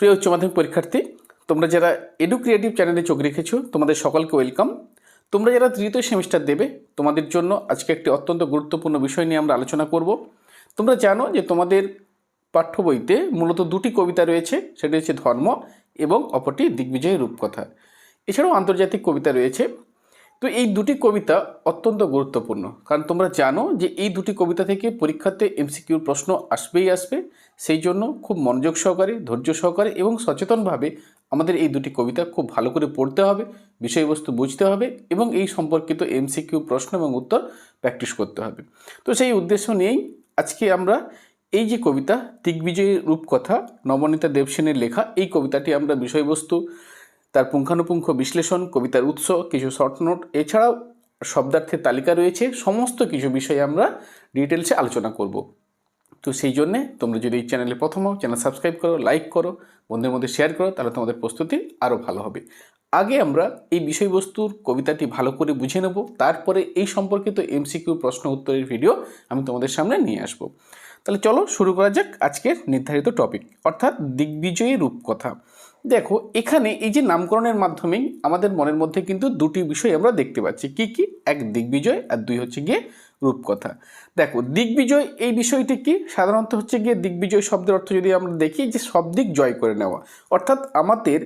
প্রিয় উচ্চ মাধ্যমিক পরীক্ষার্থী, তোমরা যারা এডু ক্রিয়েটিভ চ্যানেলে চোখ রেখেছো, তোমাদের সকলকে ওয়েলকাম তোমরা যারা তৃতীয় সেমিস্টার দেবে, তোমাদের জন্য আজকে একটি অত্যন্ত গুরুত্বপূর্ণ বিষয় নিয়ে আমরা আলোচনা করব। তোমরা জানো যে তোমাদের পাঠ্য বইতে মূলত দুটি কবিতা রয়েছে, সেটি হচ্ছে ধর্ম এবং অপরটি দিগ্বিজয় রূপকথা। এছাড়াও আন্তর্জাতিক কবিতা রয়েছে। তো এই দুটি কবিতা অত্যন্ত গুরুত্বপূর্ণ। কারণ তোমরা জানো যে এই দুটি কবিতা থেকে পরীক্ষাতে এমসিকিউর প্রশ্ন আসবেই আসবে। সেই জন্য খুব মনোযোগ সহকারে, ধৈর্য সহকারে এবং সচেতনভাবে আমাদের এই দুটি কবিতা খুব ভালো করে পড়তে হবে, বিষয়বস্তু বুঝতে হবে এবং এই সম্পর্কিত এমসিকিউ প্রশ্ন এবং উত্তর প্র্যাকটিস করতে হবে। তো সেই উদ্দেশ্য নিয়েই আজকে আমরা এই যে কবিতা, দিগ্বিজয়ী রূপকথা, নবনীতা দেবসেনের লেখা, এই কবিতাটি আমরা বিষয়বস্তু তার পুঙ্খানুপুঙ্খ বিশ্লেষণ, কবিতার উৎস, কিছু শর্ট নোট এছাড়াও শব্দার্থের তালিকা রয়েছে। সমস্ত কিছু বিষয়ে আমরা ডিটেলসে আলোচনা করব। তো সেই জন্যে তোমরা যদি এই চ্যানেলে প্রথম হও চ্যানেল সাবস্ক্রাইব করো লাইক করো, বন্ধুদের মধ্যে শেয়ার করো, তাহলে তোমাদের প্রস্তুতি আরও ভালো হবে। আগে আমরা এই বিষয়বস্তুর কবিতাটি ভালো করে বুঝে নেব। তারপরে এই সম্পর্কিত এমসিকিউ প্রশ্ন উত্তরের ভিডিও আমি তোমাদের সামনে নিয়ে আসব। তাহলে চলো শুরু করা যাক আজকের নির্ধারিত টপিক অর্থাৎ দিগ্বিজয়ী রূপকথা। দেখো, এখানে এই যে নামকরণের মাধ্যমেই আমাদের মনের মধ্যে কিন্তু দুটি বিষয় আমরা দেখতে পাচ্ছি। কি কি? এক, দিগ্বিজয়, আর দুই হচ্ছে গিয়ে রূপকথা। দেখো, দিগ্বিজয় এই বিষয়টি কি? সাধারণত হচ্ছে গিয়ে দিগ্বিজয় শব্দের অর্থ যদি আমরা দেখি যে সব দিক জয় করে নেওয়া। অর্থাৎ আমাদের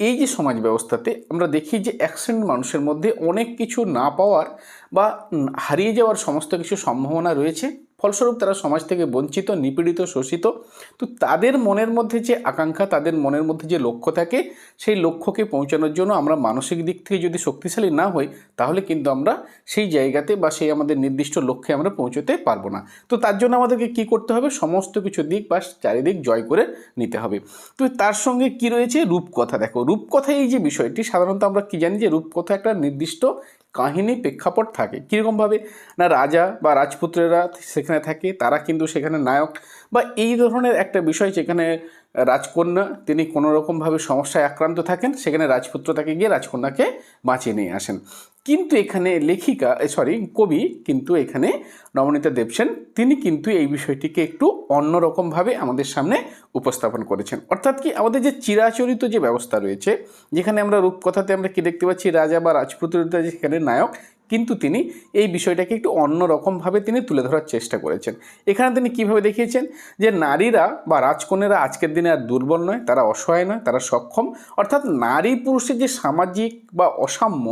এই যে সমাজ ব্যবস্থাতে আমরা দেখি যে শ্রেণির মানুষের মধ্যে অনেক কিছু না পাওয়ার বা হারিয়ে যাওয়ার সমস্ত কিছু সম্ভাবনা রয়েছে। ফলস্বরূপ তারা সমাজ থেকে বঞ্চিত, নিপীড়িত, শোষিত। তো তাদের মনের মধ্যে যে আকাঙ্ক্ষা, তাদের মনের মধ্যে যে লক্ষ্য থাকে, সেই লক্ষ্যকে পৌঁছানোর জন্য আমরা মানসিক দিক থেকে যদি শক্তিশালী না হই, তাহলে কিন্তু আমরা সেই জায়গাতে বা সেই আমাদের নির্দিষ্ট লক্ষ্যে আমরা পৌঁছতে পারব না। তো তার জন্য আমাদেরকে কি করতে হবে? সমস্ত কিছু দিক বা চারিদিক জয় করে নিতে হবে। তো তার সঙ্গে কি রয়েছে? রূপকথা। দেখো রূপকথা এই যে বিষয়টি, সাধারণত আমরা কি জানি যে রূপকথা একটা নির্দিষ্ট কাহিনী প্রেক্ষাপট থাকে। কীরকমভাবে না রাজা বা রাজপুত্রেরা সেখানে থাকে, তারা কিন্তু সেখানে নায়ক বা এই ধরনের একটা বিষয় যেখানে রাজকন্যা, তিনি কোনো রকমভাবে সমস্যায় আক্রান্ত থাকেন, সেখানে রাজপুত্র তাকে গিয়ে রাজকন্যাকে বাঁচিয়ে নিয়ে আসেন। কিন্তু এখানে লেখিকা সরি কবি কিন্তু এখানে নবনীতা দেবসেন, তিনি কিন্তু এই বিষয়টিকে একটু অন্যরকমভাবে আমাদের সামনে উপস্থাপন করেছেন। অর্থাৎ কি আমাদের যে চিরাচরিত যে ব্যবস্থা রয়েছে, যেখানে আমরা রূপকথাতে আমরা কি দেখতে পাচ্ছি, রাজা বা রাজপুত্ররা যেখানে নায়ক কিন্তু তিনি এই বিষয়টাকে একটু অন্যরকমভাবে তিনি তুলে ধরার চেষ্টা করেছেন। এখানে তিনি কীভাবে দেখিয়েছেন যে নারীরা বা রাজকনেরা আজকের দিনে আর দুর্বল নয়, তারা অসহায় নয়, তারা সক্ষম। অর্থাৎ নারী পুরুষের যে সামাজিক বা অসাম্য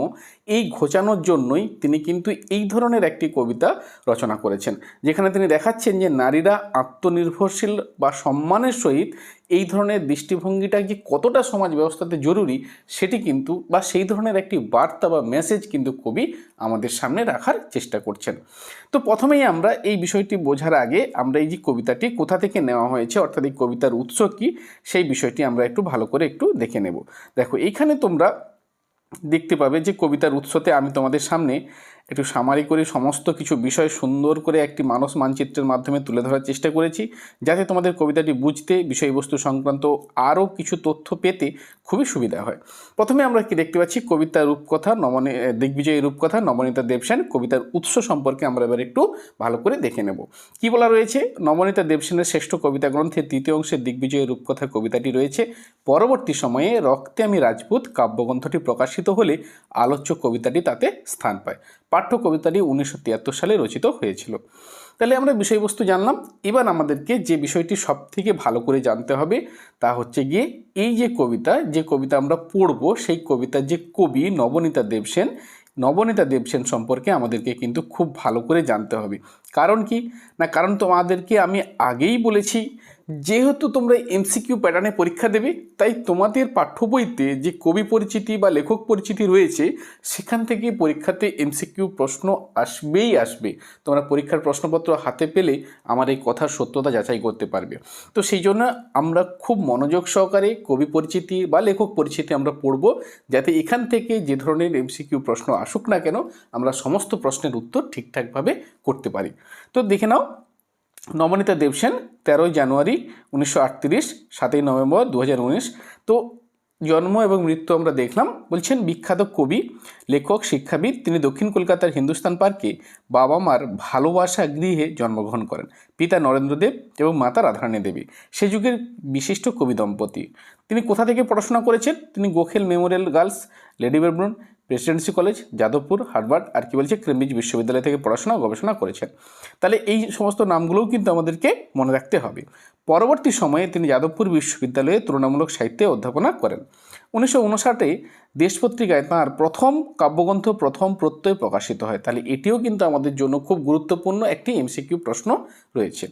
এই ঘোচানোর জন্যই তিনি কিন্তু এই ধরনের একটি কবিতা রচনা করেছেন। যেখানে তিনি দেখাচ্ছেন যে নারীরা আত্মনির্ভরশীল বা সম্মানের সহিত এই ধরনের দৃষ্টিভঙ্গিটা যে কতটা সমাজ ব্যবস্থাতে জরুরি সেটি কিন্তু বা সেই ধরনের একটি বার্তা বা মেসেজ কিন্তু কবি আমাদের সামনে রাখার চেষ্টা করছেন। তো প্রথমেই আমরা এই বিষয়টি বোঝার আগে আমরা এই যে কবিতাটি কোথা থেকে নেওয়া হয়েছে, অর্থাৎ এই কবিতার উৎস কী, সেই বিষয়টি আমরা একটু ভালো করে একটু দেখে নেব। দেখো, এইখানে তোমরা দেখতে পাবে যে কবিতার উৎসতে আমি তোমাদের সামনে একটু সামারি করে সমস্ত কিছু বিষয় সুন্দর করে একটি মানস মানচিত্রের মাধ্যমে তুলে ধরার চেষ্টা করেছি, যাতে তোমাদের কবিতাটি বুঝতে, বিষয়বস্তু সংক্রান্ত আরও কিছু তথ্য পেতে খুবই সুবিধা হয়। প্রথমে আমরা কি দেখতে পাচ্ছি? কবিতার রূপকথা, নমনে দিগ্বিজয়ী রূপকথা নবনীতা দেবসেন। কবিতার উৎস সম্পর্কে আমরা এবার একটু ভালো করে দেখে নেব। কি বলা রয়েছে? নবনীতা দেবসেনের শ্রেষ্ঠ কবিতা গ্রন্থের তৃতীয় অংশে দিগ্বিজয়ী রূপকথা কবিতাটি রয়েছে। পরবর্তী সময়ে রক্তে আমি রাজপুত, কাব্যগ্রন্থটি প্রকাশিত হলে আলোচ্য কবিতাটি তাতে স্থান পায়। পাঠ্য কবিতাটি উনিশশো তিয়াত্তর সালে রচিত হয়েছিল। তাহলে আমরা বিষয়বস্তু জানলাম। এবার আমাদেরকে যে বিষয়টি সব থেকে ভালো করে জানতে হবে তা হচ্ছে গিয়ে এই যে কবিতা যে কবিতা আমরা পড়ব, সেই কবিতার যে কবি নবনীতা দেবসেন নবনীতা দেবসেন সম্পর্কে আমাদেরকে কিন্তু খুব ভালো করে জানতে হবে। কারণ কি? না, কারণ তোমাদেরকে আমি আগেই বলেছি যেহেতু তোমরা এমসিকিউ প্যাটার্নে পরীক্ষা দেবে, তাই তোমাদের পাঠ্য বইতে যে কবি পরিচিতি বা লেখক পরিচিতি রয়েছে, সেখান থেকে পরীক্ষাতে এমসিকিউ প্রশ্ন আসবেই আসবে। তোমরা পরীক্ষার প্রশ্নপত্র হাতে পেলে আমার এই কথার সত্যতা যাচাই করতে পারবে। তো সেই জন্য আমরা খুব মনোযোগ সহকারে কবি পরিচিতি বা লেখক পরিচিতি আমরা পড়ব, যাতে এখান থেকে যে ধরনের এমসিকিউ প্রশ্ন আসুক না কেন, আমরা সমস্ত প্রশ্নের উত্তর ঠিকঠাকভাবে করতে পারি। তো দেখে নাও নবনীতা দেবসেন তেরোই জানুয়ারি উনিশশো আটত্রিশ, সাতই নভেম্বর দু হাজার উনিশ। তো জন্ম এবং মৃত্যু আমরা দেখলাম। বলছেন বিখ্যাত কবি, লেখক, শিক্ষাবিদ। তিনি দক্ষিণ কলকাতার হিন্দুস্তান পার্কে বাবা মার ভালোবাসা গৃহে জন্মগ্রহণ করেন। পিতা নরেন্দ্রদেব এবং মাতা রাধারানী দেবী। সে যুগের বিশিষ্ট কবি দম্পতি। তিনি কোথা থেকে পড়াশোনা করেছেন? তিনি Gokhale memorial girls, lady Brabourne presidency college, Jadavpur, Harvard আর কি বলছে কেমব্রিজ বিশ্ববিদ্যালয় থেকে পড়াশোনা, গবেষণা করেছেন। তাহলে এই সমস্ত নামগুলোও কিন্তু আমাদেরকে মনে রাখতে হবে। পরবর্তী সময়ে তিনি যাদবপুর বিশ্ববিদ্যালয়ে তুলনামূলক সাহিত্যে অধ্যাপনা করেন। উনিশশো উনষাটে দেশ পত্রিকায় তাঁর প্রথম কাব্যগ্রন্থ, প্রথম প্রত্যয় প্রকাশিত হয়। তাহলে এটিও কিন্তু আমাদের জন্য খুব গুরুত্বপূর্ণ একটি এমসিকিউ প্রশ্ন রয়েছে।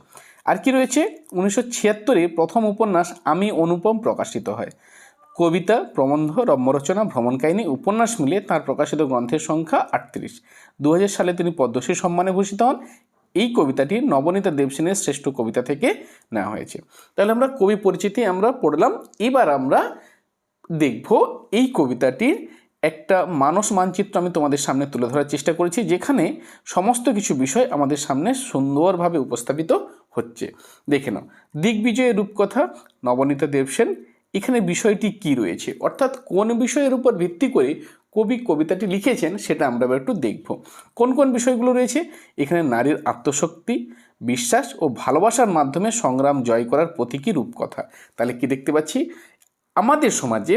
আর কি রয়েছে? উনিশশো ছিয়াত্তরে প্রথম উপন্যাস আমি অনুপম প্রকাশিত হয়। কবিতা, প্রবন্ধ, রম্যরচনা, ভ্রমণ কাহিনী, উপন্যাস মিলে তার প্রকাশিত গ্রন্থের সংখ্যা আটত্রিশ। দু সালে তিনি পদ্মশ্রী সম্মানে ভূষিত হন। এই কবিতাটি নবনীতা দেবসেনের শ্রেষ্ঠ কবিতা থেকে নেওয়া হয়েছে। তাহলে আমরা কবি পরিচিতি আমরা পড়লাম। এবার আমরা দেখব এই কবিতাটির একটা মানস মানচিত্র আমি তোমাদের সামনে তুলে ধরার চেষ্টা করেছি, যেখানে সমস্ত কিছু বিষয় আমাদের সামনে সুন্দরভাবে উপস্থাপিত হচ্ছে। দেখে নাও। দিগ্বিজয়ের রূপকথা, নবনীতা দেবসেন এখানে বিষয়টি কি রয়েছে? অর্থাৎ কোন বিষয়ের উপর ভিত্তি করে কবি কবিতাটি লিখেছেন সেটা আমরা এবার একটু দেখব। কোন কোন বিষয়গুলো রয়েছে? এখানে নারীর আত্মশক্তি, বিশ্বাস ও ভালোবাসার মাধ্যমে সংগ্রাম জয় করার প্রতীকী রূপকথা। তাহলে কি দেখতে পাচ্ছি? আমাদের সমাজে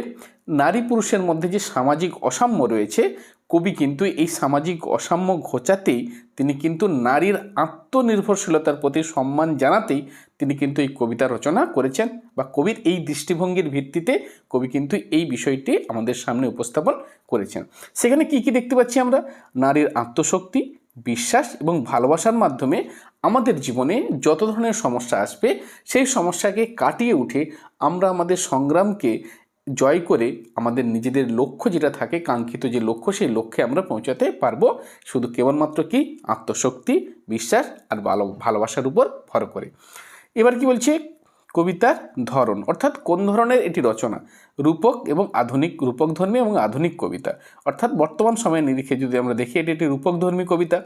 নারী পুরুষের মধ্যে যে সামাজিক অসাম্য রয়েছে কবি কিন্তু এই সামাজিক অসাম্য ঘোচাতেই তিনি কিন্তু নারীর আত্মনির্ভরশীলতার প্রতি সম্মান জানাতেই তিনি কিন্তু এই কবিতা রচনা করেছেন বা কবির এই দৃষ্টিভঙ্গির ভিত্তিতে কবি কিন্তু এই বিষয়টি আমাদের সামনে উপস্থাপন করেছেন। সেখানে কি কি দেখতে পাচ্ছি আমরা? নারীর আত্মশক্তি, বিশ্বাস এবং ভালোবাসার মাধ্যমে আমাদের জীবনে যত ধরনের সমস্যা আসবে, সেই সমস্যাকে কাটিয়ে উঠে আমরা আমাদের সংগ্রামকে জয় করে আমাদের নিজেদের লক্ষ্য যেটা থাকে, কাঙ্ক্ষিত যে লক্ষ্য, সেই লক্ষ্যে আমরা পৌঁছাতে পারব। শুধু কেবলমাত্র কি? আত্মশক্তি, বিশ্বাস আর ভালো, ভালোবাসার উপর ভর করে। এবার কি বলছে? কবিতার ধরন। অর্থাৎ কোন ধরনের এটি রচনা? রূপক এবং আধুনিক, রূপক ধর্মী এবং আধুনিক কবিতা। অর্থাৎ বর্তমান সময়ের নিরিখে যদি আমরা দেখি, এটি একটি রূপক ধর্মী কবিতা।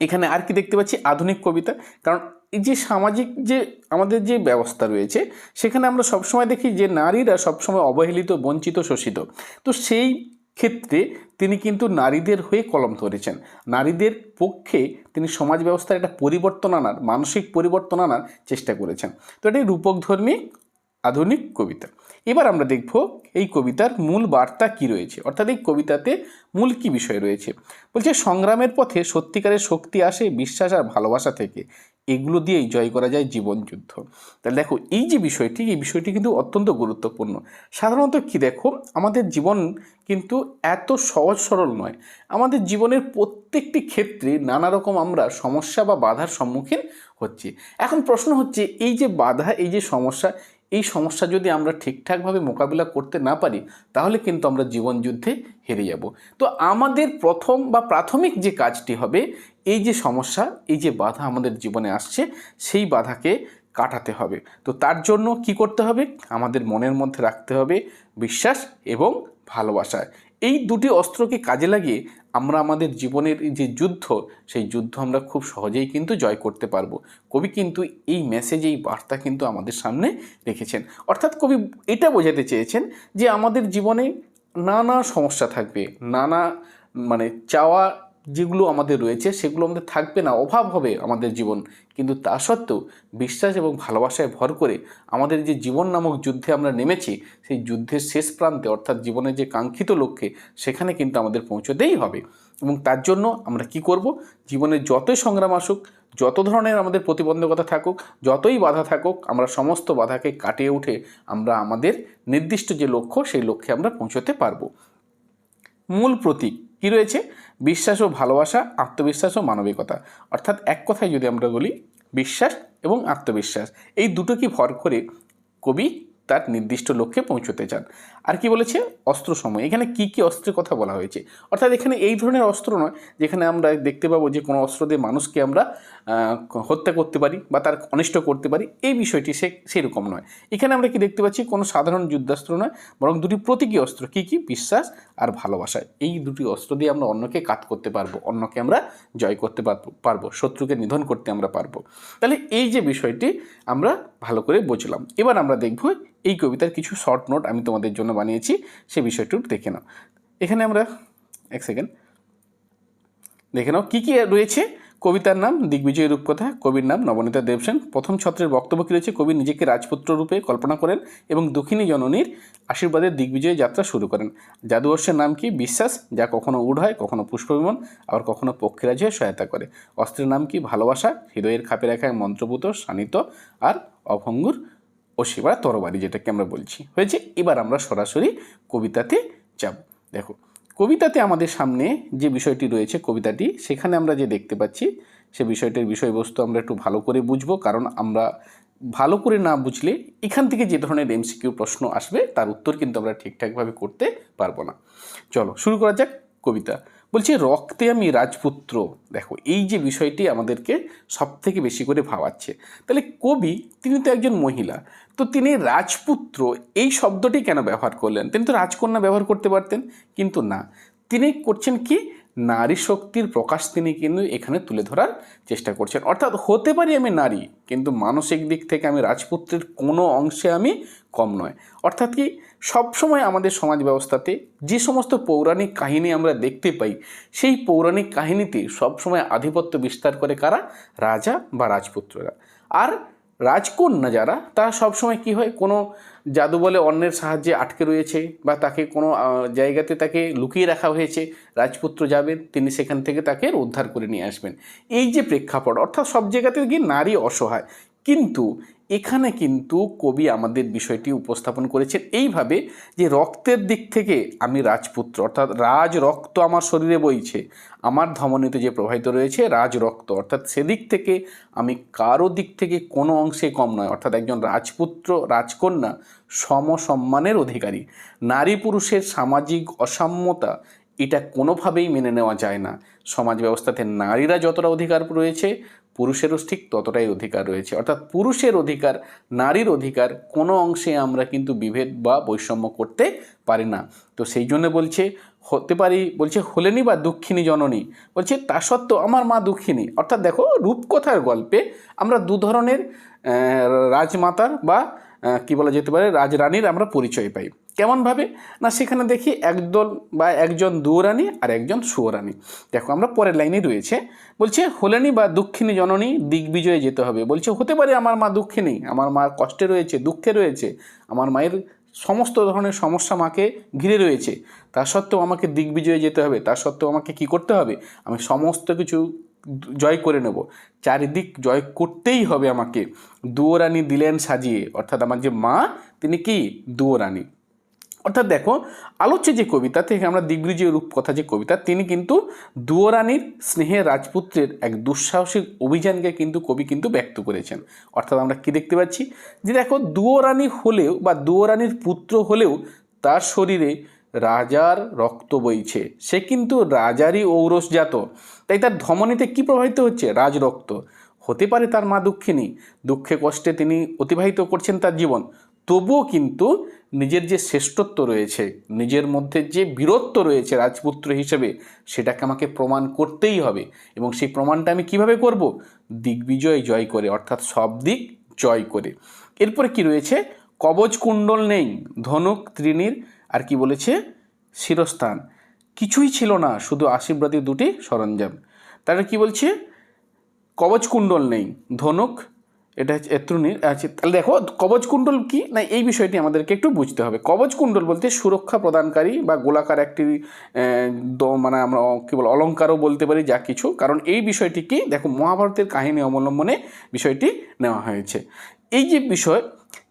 এখানে আর কি দেখতে পাচ্ছি? আধুনিক কবিতা। কারণ যে সামাজিক যে আমাদের যে ব্যবস্থা রয়েছে, সেখানে আমরা সবসময় দেখি যে নারীরা সবসময় অবহেলিত, বঞ্চিত, শোষিত। তো সেই ক্ষেত্রে তিনি কিন্তু নারীদের হয়ে কলম ধরেছেন। নারীদের পক্ষে তিনি সমাজ ব্যবস্থার একটা পরিবর্তন আনার, মানসিক পরিবর্তন আনার চেষ্টা করেছেন। তো এটি রূপকধর্মী আধুনিক কবিতা। এবার আমরা দেখব এই কবিতার মূল বার্তা কি রয়েছে। অর্থাৎ এই কবিতাতে মূল কি বিষয় রয়েছে? বলছে, সংগ্রামের পথে সত্যিকারের শক্তি আসে, বিশ্বাস আর ভালোবাসা থেকে। এগুলো দিয়েই জয় করা যায় জীবনযুদ্ধ তাহলে দেখো, এই যে বিষয়টি, এই বিষয়টি কিন্তু অত্যন্ত গুরুত্বপূর্ণ। সাধারণত কি দেখো, আমাদের জীবন কিন্তু এত সহজ সরল নয়। আমাদের জীবনের প্রত্যেকটি ক্ষেত্রে নানা রকম আমরা সমস্যা বা বাধার সম্মুখীন হচ্ছি। এখন প্রশ্ন হচ্ছে, এই যে বাধা, এই যে সমস্যা এই সমস্যা যদি আমরা ঠিকঠাকভাবে মোকাবিলা করতে না পারি, তাহলে কিন্তু আমরা জীবন যুদ্ধে হেরে যাব। তো আমাদের প্রথম বা প্রাথমিক যে কাজটি হবে, এই যে সমস্যা, এই যে বাধা আমাদের জীবনে আসছে, সেই বাধাকে কাটাতে হবে। তো তার জন্য কি করতে হবে? আমাদের মনের মধ্যে রাখতে হবে বিশ্বাস এবং ভালোবাসা। এই দুটি অস্ত্রকে কাজে লাগিয়ে আমরা আমাদের জীবনের যে যুদ্ধ, সেই যুদ্ধ আমরা খুব সহজেই কিন্তু জয় করতে পারব। কবি কিন্তু এই মেসেজ এই বার্তা কিন্তু আমাদের সামনে রেখেছেন। অর্থাৎ কবি এটা বোঝাতে চেয়েছেন যে আমাদের জীবনে নানা সমস্যা থাকবে, নানা মানে চাওয়া যেগুলো আমাদের রয়েছে, সেগুলো আমাদের থাকবে না, অভাব হবে আমাদের জীবন। কিন্তু তা সত্ত্বেও বিশ্বাস এবং ভালোবাসায় ভর করে আমাদের যে জীবন নামক যুদ্ধে আমরা নেমেছি, সেই যুদ্ধের শেষ প্রান্তে, অর্থাৎ জীবনের যে কাঙ্ক্ষিত লক্ষ্যে, সেখানে কিন্তু আমাদের পৌঁছতেই হবে। এবং তার জন্য আমরা কি করব? জীবনে যতই সংগ্রাম আসুক, যত ধরনের আমাদের প্রতিবন্ধকতা থাকুক, যতই বাধা থাকুক, আমরা সমস্ত বাধাকে কাটিয়ে উঠে আমরা আমাদের নির্দিষ্ট যে লক্ষ্য, সেই লক্ষ্যে আমরা পৌঁছতে পারব। মূল প্রতীক কি রয়েছে? বিশ্বাস ও ভালোবাসা, আত্মবিশ্বাস ও মানবিকতা। অর্থাৎ এক কথায় যদি আমরা বলি, বিশ্বাস এবং আত্মবিশ্বাস। এই দুটো দুটোকে ভর করে কবি তার নির্দিষ্ট লক্ষ্যে পৌঁছতে চান। আর কি বলেছে? অস্ত্র সময়। এখানে কি কি অস্ত্রের কথা বলা হয়েছে? অর্থাৎ এখানে এই ধরনের অস্ত্র নয়, যেখানে আমরা দেখতে পাবো যে কোনো অস্ত্র দিয়ে মানুষকে আমরা হত্যা করতে পারি বা তার অনিষ্ট করতে পারি। এই বিষয়টি সে, সেরকম নয়। এখানে আমরা কি দেখতে পাচ্ছি? কোনো সাধারণ যুদ্ধাস্ত্র নয়, বরং দুটি প্রতীকী অস্ত্র। কী কী? বিশ্বাস আর ভালোবাসা। এই দুটি অস্ত্র দিয়ে আমরা অন্যকে কাত করতে পারব, অন্যকে আমরা জয় করতে পারব পারব, শত্রুকে নিধন করতে আমরা পারব। তাহলে এই যে বিষয়টি আমরা ভালো করে বুঝলাম। এবার আমরা দেখব এই কবিতার কিছু শর্ট নোট আমি তোমাদের জন্য বানিয়েছি, সে বিষয়টি দেখে নাও। এখানে আমরা, এক সেকেন্ড দেখে নাও কী কী রয়েছে। কবিতার নাম দিগ্বিজয় রূপকথা, কবির নাম নবনীতা দেবসেন। প্রথম ছত্রের বক্তব্য কী রয়েছে? কবি নিজেকে রাজপুত্র রূপে কল্পনা করেন এবং দক্ষিণী জননীর আশীর্বাদে দিগ্বিজয় যাত্রা শুরু করেন। জাদুবর্ষের নাম কি? বিশ্বাস, যা কখনো উড হয়, কখনো পুষ্পবিমান আবার কখনো পক্ষীরাজ হয়ে সহায়তা করে। অস্ত্রের নাম কি? ভালোবাসা, হৃদয়ের খাপে রাখায় মন্ত্রপুত, শানিত, আর অভঙ্গুর অসীবা তরবারি যেটাকে আমরা বলছি। হয়েছে, এবার আমরা সরাসরি কবিতাতে যাব। দেখো, কবিতাতে আমাদের সামনে যে বিষয়টি রয়েছে কবিতাটি, সেখানে আমরা যে দেখতে পাচ্ছি, সে বিষয়টির বিষয়বস্তু আমরা একটু ভালো করে বুঝব, কারণ আমরা ভালো করে না বুঝলে এখান থেকে যে ধরনের এমসিকিউ প্রশ্ন আসবে, তার উত্তর কিন্তু আমরা ঠিকঠাকভাবে করতে পারব না। চলো, শুরু করা যাক কবিতা। বলছি রক্তে আমি রাজপুত্র। দেখো, এই যে বিষয়টি আমাদেরকে সবথেকে বেশি করে ভাবাচ্ছে। তাহলে কবি, তিনি তো একজন মহিলা, তো তিনি রাজপুত্র, এই শব্দটি কেন ব্যবহার করলেন? তিনি তো রাজকন্যা ব্যবহার করতে পারতেন, কিন্তু না। তিনি করছেন কি? নারী শক্তির প্রকাশ তিনি কিন্তু এখানে তুলে ধরার চেষ্টা করছেন। অর্থাৎ হতে পারি আমি নারী, কিন্তু মানসিক দিক থেকে আমি রাজপুত্রের কোনো অংশে আমি কম নয়। অর্থাৎ কি? সবসময় আমাদের সমাজ ব্যবস্থাতে যে সমস্ত পৌরাণিক কাহিনী আমরা দেখতে পাই, সেই পৌরাণিক কাহিনীতে সবসময় আধিপত্য বিস্তার করে কারা? রাজা বা রাজপুত্ররা। আর রাজকন্যা যারা, তারা সবসময় কি হয়? কোনো জাদু বলে অন্যের সাহায্যে আটকে রয়েছে বা তাকে কোনো জায়গাতে তাকে লুকিয়ে রাখা হয়েছে। রাজপুত্র যাবেন, তিনি সেখান থেকে তাকে উদ্ধার করে নিয়ে আসবেন। এই যে প্রেক্ষাপট, অর্থাৎ সব জায়গাতে গিয়ে নারী অসহায়। কিন্তু এখানে কিন্তু কবি আমাদের বিষয়টি উপস্থাপন করেছেন এইভাবে যে রক্তের দিক থেকে আমি রাজপুত্র, অর্থাৎ রাজ রক্ত আমার শরীরে বইছে, আমার ধমনীতে যে প্রবাহিত রয়েছে রাজ রক্ত অর্থাৎ সেদিক থেকে আমি কারও দিক থেকে কোনো অংশে কম নয়, অর্থাৎ একজন রাজপুত্র, রাজকন্যা সমসম্মানের অধিকারী। নারী পুরুষের সামাজিক অসাম্যতা এটা কোনোভাবেই মেনে নেওয়া যায় না। সমাজ ব্যবস্থাতে নারীরা যতটা অধিকার রয়েছে, পুরুষেরও ঠিক ততটাই অধিকার রয়েছে। অর্থাৎ পুরুষের অধিকার, নারীর অধিকার কোনো অংশে আমরা কিন্তু বিভেদ বা বৈষম্য করতে পারি না। তো সেই জন্য বলছে, হতে পারি, বলছে হলেনি বা দুঃখিনী জননী। বলছে, তা সত্ত্বেও আমার মা দুঃখিনী। অর্থাৎ দেখো, রূপকথার গল্পে আমরা দু ধরনের রাজমাতার বা কি বলা যেতে পারে, রাজরানীর আমরা পরিচয় পাই। কেমনভাবে? না, সেখানে দেখি একদল বা একজন দুয়োরানী আর একজন সুয়োরানী। দেখো, আমরা পরের লাইনে রয়েছে। বলছে, হলেনি বা দুঃখিনী জননী, দিগ্বিজয়ে যেতে হবে। বলছে, হতে পারে আমার মা দুঃখিনী, আমার মা কষ্টে রয়েছে, দুঃখে রয়েছে, আমার মায়ের সমস্ত ধরনের সমস্যা মাকে ঘিরে রয়েছে। তা সত্ত্বেও আমাকে দিগ্বিজয়ে যেতে হবে, তা সত্ত্বেও আমাকে কি করতে হবে? আমি সমস্ত কিছু জয় করে নেব। চারিদিক জয় করতেই হবে আমাকে। দুয়োরানী দিলেন সাজিয়ে, অর্থাৎ আমার যে মা, তিনি কি? দুয়োরানী। অর্থাৎ দেখো, আলোচ্য যে কবিতা থেকে আমরা দিগ্বিজয় রূপকথা যে কবিতা, তিনি কিন্তু দুয়োরানীর স্নেহে রাজপুত্রের এক দুঃসাহসিক অভিযানকে কিন্তু কবি কিন্তু ব্যক্ত করেছেন। অর্থাৎ আমরা কি দেখতে পাচ্ছি? যে দেখো, দুয়োরানী হলেও বা দুয়োরানীর পুত্র হলেও তার শরীরে রাজার রক্ত বইছে। সে কিন্তু রাজারই ঔরসজাত। তাই তার ধমনীতে কি প্রবাহিত হচ্ছে? রাজরক্ত। হতে পারে তার মা দুঃখিনী। দুঃখে কষ্টে তিনি অতিবাহিত করছেন তার জীবন। তবুও কিন্তু নিজের যে শ্রেষ্ঠত্ব রয়েছে, নিজের মধ্যে যে বীরত্ব রয়েছে রাজপুত্র হিসেবে, সেটাকে আমাকে প্রমাণ করতেই হবে। এবং সেই প্রমাণটা আমি কীভাবে করব? দিগ্বিজয় জয় করে, অর্থাৎ সব দিক জয় করে। এরপরে কি রয়েছে? কবচ কুণ্ডল নেই, ধনুক ত্রিনীর আর কি বলেছে? শিরস্থান। কিছুই ছিল না, শুধু আশীর্বাদী দুটি সরঞ্জাম। তাহলে কি বলছে? কবচ কুণ্ডল নেই, ধনুক এটা হচ্ছে এত্রুনির আছে তাহলে দেখো কবচ কুণ্ডল কি? না, এই বিষয়টি আমাদেরকে একটু বুঝতে হবে। কবচ কুণ্ডল বলতে সুরক্ষা প্রদানকারী বা গোলাকার একটি মানে আমরা কী বল, অলঙ্কারও বলতে পারি যা কিছু। কারণ এই বিষয়টি কি দেখো, মহাভারতের কাহিনী অবলম্বনে বিষয়টি নেওয়া হয়েছে। এই যে বিষয়,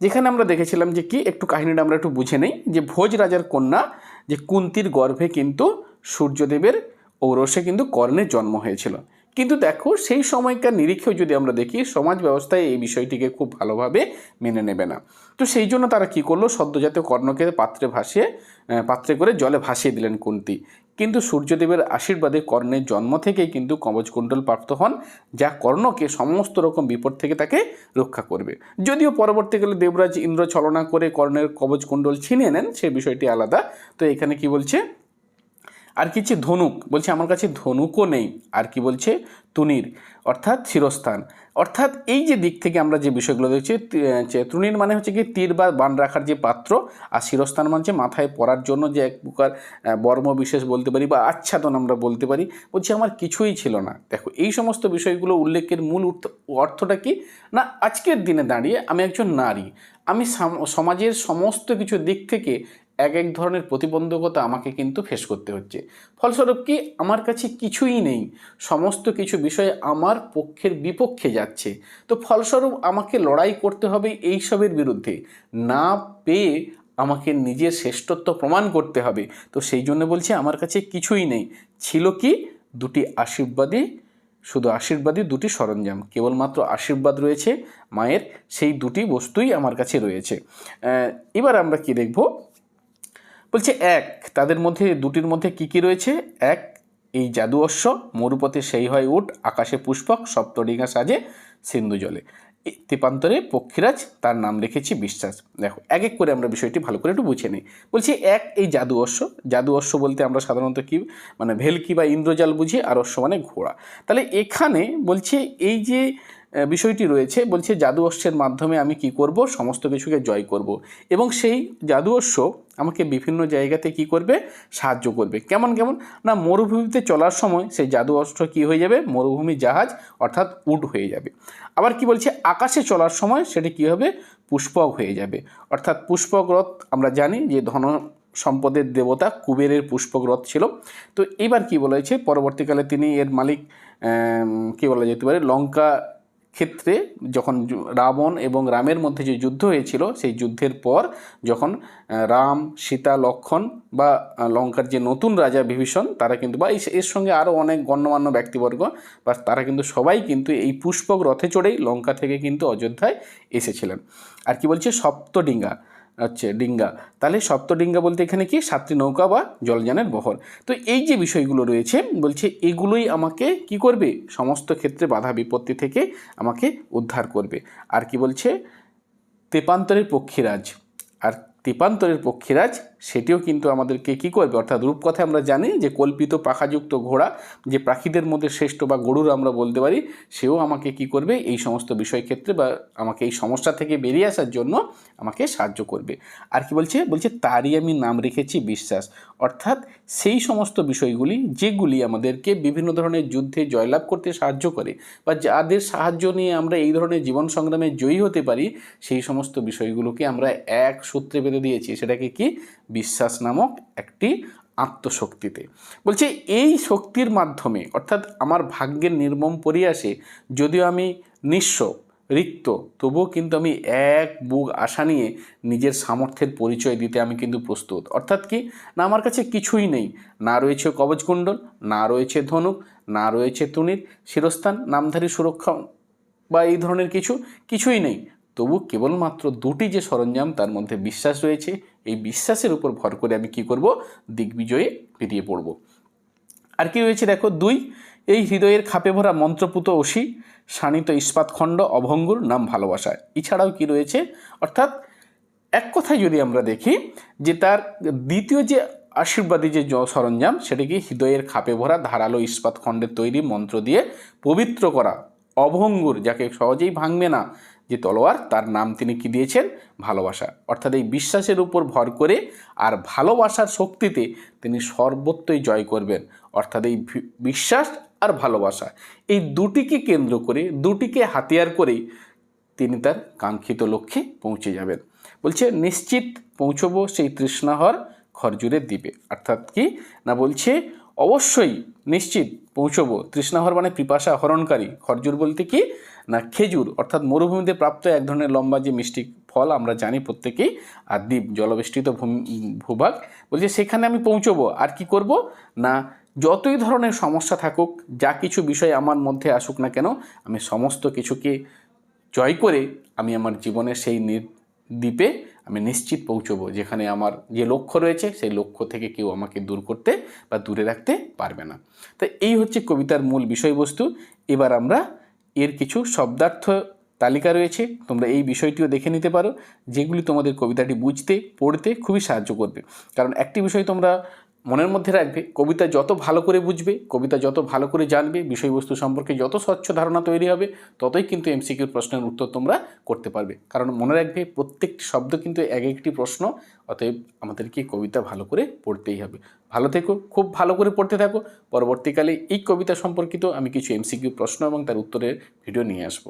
যেখানে আমরা দেখেছিলাম যে কি, একটু কাহিনীটা আমরা একটু বুঝে নেই, যে ভোজ রাজার কন্যা, যে কুন্তির গর্ভে কিন্তু সূর্যদেবের ঔরসে কিন্তু কর্ণের জন্ম হয়েছিল। কিন্তু দেখো, সেই সময়কার নিরীক্ষেও যদি আমরা দেখি, সমাজ ব্যবস্থায় এই বিষয়টিকে খুব ভালোভাবে মেনে নেবে না। তো সেই জন্য তারা কি করল? সদ্যজাত কর্ণকে পাত্রে ভাসিয়ে পাত্রে করে জলে ভাসিয়ে দিলেন কুন্তি। কিন্তু সূর্যদেবের আশীর্বাদে কর্ণের জন্ম থেকেই কিন্তু কবচকুণ্ডল প্রাপ্ত হন, যা কর্ণকে সমস্ত রকম বিপদ থেকে তাকে রক্ষা করবে। যদিও পরবর্তীকালে দেবরাজ ইন্দ্র ছলনা করে কর্ণের কবচকুণ্ডল ছিনিয়ে নেন, সে বিষয়টি আলাদা। তো এখানে কি বলছে? আর কিছু ধনুক? বলছে, আমার কাছে ধনুকও নেই। আর কি বলছে? তুনির অর্থাৎ শিরস্থান। অর্থাৎ এই যে দিক থেকে আমরা যে বিষয়গুলো দেখছি তুনির মানে হচ্ছে কি তীর বা বান রাখার যে পাত্র, আর শিরস্থান মানে হচ্ছে মাথায় পরার জন্য যে এক প্রকার বর্ম বিশেষ বলতে পারি বা আচ্ছাদন আমরা বলতে পারি। বলছি, আমার কিছুই ছিল না। দেখো, এই সমস্ত বিষয়গুলো উল্লেখের মূল অর্থটা কি? না, আজকের দিনে দাঁড়িয়ে আমি একজন নারী। আমি সমাজের সমস্ত কিছু দিক থেকে এক এক ধরনের প্রতিবন্ধকতা আমাকে কিন্তু ফেস করতে হচ্ছে। ফলস্বরূপ কি আমার কাছে কিছুই নেই। সমস্ত কিছু বিষয় আমার পক্ষের বিপক্ষে যাচ্ছে। তো ফলস্বরূপ আমাকে লড়াই করতে হবে এইসবের বিরুদ্ধে। না পেয়ে আমাকে নিজের শ্রেষ্ঠত্ব প্রমাণ করতে হবে। তো সেই জন্য বলছি আমার কাছে কিছুই নেই। ছিল কি? দুটি আশীর্বাদী শুধু আশীর্বাদী দুটি সরঞ্জাম। কেবলমাত্র আশীর্বাদ রয়েছে মায়ের, সেই দুটি বস্তুই আমার কাছে রয়েছে। এবার আমরা কি দেখব? বলছে এক, তাদের মধ্যে, দুটির মধ্যে কি কি রয়েছে? এক, এই জাদু অশ্ব, মরুপথে সেই হয় উঠ আকাশে পুষ্পক সপ্তডিঙা সাজে সিন্ধু জলে। তেপান্তরে পক্ষীরাজ, তার নাম রেখেছি বিশ্বাস। দেখো, এক এক করে আমরা বিষয়টি ভালো করে একটু বুঝে নিই। বলছি এক, এই জাদু অশ্ব। জাদু অশ্ব বলতে আমরা সাধারণত কি মানে ভেলকি বা ইন্দ্রজাল বুঝি, আর অশ্ব মানে ঘোড়া। তাহলে এখানে বলছে এই যে বিষয়টি রয়েছে, বলছে জাদু অশ্বের মাধ্যমে আমি কি করব? সমস্ত কিছুকে জয় করব। এবং সেই জাদু অশ্ব আমাকে বিভিন্ন জায়গাতে কি করবে? সাহায্য করবে। কেমন কেমন? না, মরুভূমিতে চলার সময় সেই জাদু অস্ত্র কী হয়ে যাবে? মরুভূমি জাহাজ অর্থাৎ উট হয়ে যাবে। আবার কি বলছে? আকাশে চলার সময় সেটি কী হবে? পুষ্পক হয়ে যাবে। অর্থাৎ পুষ্পক রথ আমরা জানি যে ধন সম্পদের দেবতা কুবেরের পুষ্পক রথ ছিল। তো এবার কি বলা হয়েছে পরবর্তীকালে তিনি এর মালিক কি বলা যেতে পারে? লঙ্কা ক্ষেত্রে যখন রাবণ এবং রামের মধ্যে যে যুদ্ধ হয়েছিল, সেই যুদ্ধের পর যখন রাম, সীতা, লক্ষণ বা লঙ্কার যে নতুন রাজা বিভীষণ, তারা কিন্তু বা এর সঙ্গে আরও অনেক গণ্যমান্য ব্যক্তিবর্গ, বা তারা কিন্তু সবাই কিন্তু এই পুষ্পক রথে চড়েই লঙ্কা থেকে কিন্তু অযোধ্যায় এসেছিলেন। আর কি বলছে? সপ্তডিঙ্গা। হচ্ছে ডিঙ্গা। তাহলে সপ্তডিঙ্গা বলতে এখানে কি? সাতটি নৌকা বা জলযানের বহর। তো এই যে বিষয়গুলো রয়েছে, বলছে এগুলোই আমাকে কি করবে? সমস্ত ক্ষেত্রে বাধা বিপত্তি থেকে আমাকে উদ্ধার করবে। আর কি বলছে? তেপান্তরের পক্ষীরাজ। আর তেপান্তরের পক্ষীরাজ, সেটিও কিন্তু আমাদেরকে কি করবে? অর্থাৎ রূপকথায় আমরা জানি যে কল্পিত পাখাযুক্ত ঘোড়া, যে পাখিদের মধ্যে শ্রেষ্ঠ বা গরুর আমরা বলতে পারি, সেও আমাকে কি করবে? এই সমস্ত বিষয় ক্ষেত্রে বা আমাকে এই সমস্যা থেকে বেরিয়ে আসার জন্য আমাকে সাহায্য করবে। আর কি বলছে? বলছে, তারই আমি নাম রেখেছি বিশ্বাস। অর্থাৎ সেই সমস্ত বিষয়গুলি, যেগুলি আমাদেরকে বিভিন্ন ধরনের যুদ্ধে জয়লাভ করতে সাহায্য করে বা যাদের সাহায্য নিয়ে আমরা এই ধরনের জীবন সংগ্রামে জয়ী হতে পারি, সেই সমস্ত বিষয়গুলোকে আমরা এক সূত্রে বেঁধে দিয়েছি। সেটাকে কি? বিশ্বাস নামক একটি আত্মশক্তিতে। বলছে, এই শক্তির মাধ্যমে, অর্থাৎ আমার ভাগ্যের নির্মম পরিয়াসে, যদিও আমি নিঃস্ব রিক্ত। তবুও কিন্তু আমি এক বুক আশা নিয়ে নিজের সামর্থ্যের পরিচয় দিতে আমি কিন্তু প্রস্তুত। অর্থাৎ কি? না, আমার কাছে কিছুই নেই। না রয়েছে কবচকুণ্ডল, না রয়েছে ধনুক, না রয়েছে তুনির শিরস্থান, নামধারী সুরক্ষা বা এই ধরনের কিছু কিছুই নেই। তবু কেবলমাত্র দুটি যে সরঞ্জাম, তার মধ্যে বিশ্বাস রয়েছে। এই বিশ্বাসের উপর ভর করে আমি কি করব? দিগ্বিজয়ে বেরিয়ে পড়ব। আর কি রয়েছে দেখো? দুই এই হৃদয়ের খাপে ভরা মন্ত্রপুত অসি শানিত ইস্পাতখণ্ড অভঙ্গুর নাম ভালোবাসা এছাড়াও কি রয়েছে? অর্থাৎ এক কথায় যদি আমরা দেখি, যে তার দ্বিতীয় যে আশীর্বাদী যে সরঞ্জাম, সেটিকে হৃদয়ের খাপে ভরা ধারালো ইস্পাত খণ্ডের তৈরি মন্ত্র দিয়ে পবিত্র করা। অভঙ্গুর, যাকে সহজেই ভাঙবে না, যে তলোয়ার, তার নাম তিনি কি দিয়েছেন? ভালোবাসা। অর্থাৎ এই বিশ্বাসের উপর ভর করে আর ভালোবাসার শক্তিতে তিনি সর্বত্রই জয় করবেন। অর্থাৎ এই বিশ্বাস আর ভালোবাসা। এই দুটিকে কেন্দ্র করে, দুটিকে হাতিয়ার করেই তিনি তার কাঙ্ক্ষিত লক্ষ্যে পৌঁছে যাবেন। বলছে, নিশ্চিত পৌঁছবো সেই তৃষ্ণাহর খরজুরের দ্বীপে। অর্থাৎ কি? না, বলছে, অবশ্যই নিশ্চিত পৌঁছবো। তৃষ্ণাহর মানে পিপাসা হরণকারী খরজুর বলতে কি? না, খেজুর। অর্থাৎ মরুভূমিতে প্রাপ্ত এক ধরনের লম্বা যে মিষ্টি ফল আমরা জানি প্রত্যেকেই, আর দ্বীপ, জলবেষ্টিত ভূভাগ, বলছে, সেখানে আমি পৌঁছবো। আর কি করব? না যতই ধরনের সমস্যা থাকুক, যা কিছু বিষয় আমার মধ্যে আসুক না কেন, আমি সমস্ত কিছুকে জয় করে আমি আমার জীবনের সেই দ্বীপে আমি নিশ্চিত পৌঁছবো, যেখানে আমার যে লক্ষ্য রয়েছে, সেই লক্ষ্য থেকে কেউ আমাকে দূর করতে বা দূরে রাখতে পারবে না। তো এই হচ্ছে কবিতার মূল বিষয়বস্তু। এবার আমরা এর কিছু শব্দার্থ তালিকা রয়েছে, তোমরা এই বিষয়টিও দেখে নিতে পারো, যেগুলি তোমাদের কবিতাটি বুঝতে, পড়তে খুবই সাহায্য করবে। কারণ একটি বিষয় তোমরা মনের মধ্যে রাখবে, কবিতা যত ভালো করে বুঝবে, কবিতা যত ভালো করে জানবে, বিষয়বস্তু সম্পর্কে যত স্বচ্ছ ধারণা তৈরি হবে, ততই কিন্তু এমসিকিউর প্রশ্নের উত্তর তোমরা করতে পারবে। কারণ মনে রাখবে, প্রত্যেকটি শব্দ কিন্তু এক একটি প্রশ্ন, অতএব আমাদেরকে কবিতা ভালো করে পড়তেই হবে। ভালো থেকো, খুব ভালো করে পড়তে থাকো। পরবর্তীকালে এই কবিতা সম্পর্কিত আমি কিছু এমসিকিউ প্রশ্ন এবং তার উত্তরের ভিডিও নিয়ে আসব।